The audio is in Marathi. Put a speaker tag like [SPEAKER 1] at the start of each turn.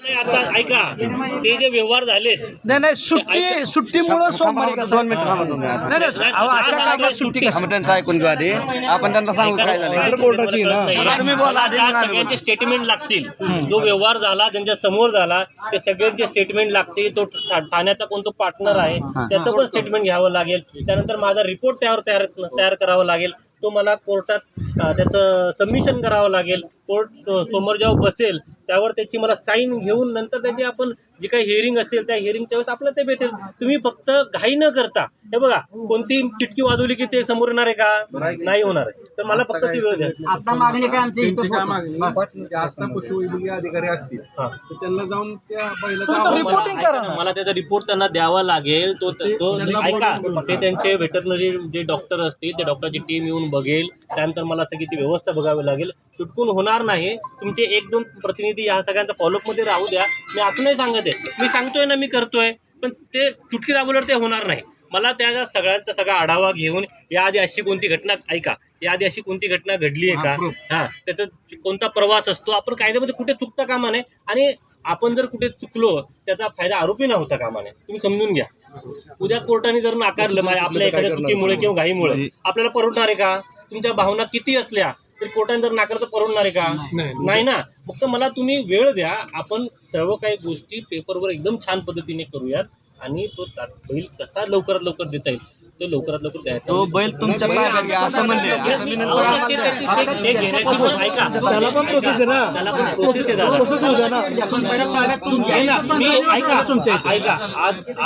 [SPEAKER 1] नाही, आता ऐका ते जे व्यवहार झालेत
[SPEAKER 2] नाही नाही सुट्टी सुट्टीमुळं सोमवारी कसं
[SPEAKER 3] दोन मिनिट थांबा तुम्ही आता.
[SPEAKER 2] नाही नाही अहो, अशा कामात सुट्टी कसं?
[SPEAKER 3] थांबा, त्यांचं ऐकून घेऊ आधी. आपण त्यांना सांगू काय झालं
[SPEAKER 1] कोर्टाची
[SPEAKER 3] तुम्ही बोला, आधी मग आम्ही
[SPEAKER 1] सगळ्यांचे स्टेटमेंट लागतील. जो व्यवहार झाला त्यांच्यासमोर झाला ते सगळ्यांचे स्टेटमेंट लागतील. तो ठा- ठाण्याचा कोणतो पार्टनर आहे त्याचं पण स्टेटमेंट घ्यावं लागेल. त्यानंतर माझा रिपोर्ट त्यावर तयार तयार करावा लागेल. तो मला कोर्टात अं, त्याचं सबमिशन करावं लागेल. कोर्ट समोर जेव्हा बसेल त्यावर त्याची मला साईन घेऊन नंतर त्याची आपण जी काही हिअरिंग असेल त्या हिअरिंगच्या वेळेस आपल्याला ते भेटेल. तुम्ही फक्त घाई न करता. हे बघा कोणती चिटकी वाजवली की ते समोर येणार आहे का? नाही होणार आहे. तर मला फक्त ती वेळ द्या.
[SPEAKER 4] आता मागणी काय आमची?
[SPEAKER 5] त्यांची काय
[SPEAKER 4] इथं
[SPEAKER 5] मागणी? जे आता पशुवैद्यकीय अधिकारी असतील.
[SPEAKER 1] हा.
[SPEAKER 5] तर त्यांना जाऊन त्या बैलाचा
[SPEAKER 2] तुम्ही तर
[SPEAKER 5] अहवाल-
[SPEAKER 2] रिपोर्टिंग करा. ना
[SPEAKER 1] मला त्याचा रिपोर्ट त्यांना द्यावा लागेल. तो तो ऐका ते त्यांचे व्हेटरनरी जे डॉक्टर असतील त्या डॉक्टरची टीम येऊन बघेल. त्यानंतर मला सगळी ती व्यवस्था बघावी लागेल. चुटकून होणार नाही. तुमचे एक दोन प्रतिनिधी या सगळ्यांचा फॉलोअपमध्ये राहू द्या. मी असं नाही सांगत आहे. मी सांगतोय ना मी करतोय पण ते चुटकी दाबवल्यावर ते होणार नाही. मला त्या सगळ्यांचा सगळा आढावा घेऊन याआधी अशी कोणती घटना ऐका याआधी अशी कोणती घटना घडली आहे का? हा त्याचा कोणता प्रवास असतो? आपण कायद्यामध्ये कुठे चुकता कामा नये. आणि आपण जर कुठे चुकलो त्याचा फायदा आरोपी ना होता कामा नये. तुम्ही समजून घ्या. उद्या कोर्टाने जर नाकारलं माझ्या आपल्या एखाद्या चुकीमुळे किंवा घाईमुळे आपल्याला परवडणार आहे का? तुमच्या भावना किती असल्या तरी कोर्टाने जर नाकारलं तर परवडणार आहे का? नाही ना. फक्त मला तुम्ही वेळ द्या. आपण सर्व काही गोष्टी पेपरवर एकदम छान पद्धतीने करूयात आणि तो बैल कसा लवकरात लवकर देता येईल तो लवकरात लवकर द्यायचा
[SPEAKER 3] तो बैल तुमच्या ताब्यात घ्या असं म्हणले. आता मी
[SPEAKER 1] अहो,
[SPEAKER 3] नंतर
[SPEAKER 1] ते- ते- ते- ते- ते घेण्याची पण ऐका.
[SPEAKER 6] त्याला पण प्रोसेस आहे ना.
[SPEAKER 1] त्याला पण प्रोसेस आहे दादा.
[SPEAKER 6] प्रोसेस होऊ द्या ना.
[SPEAKER 1] आहे ना, मी ऐका. ऐका. आज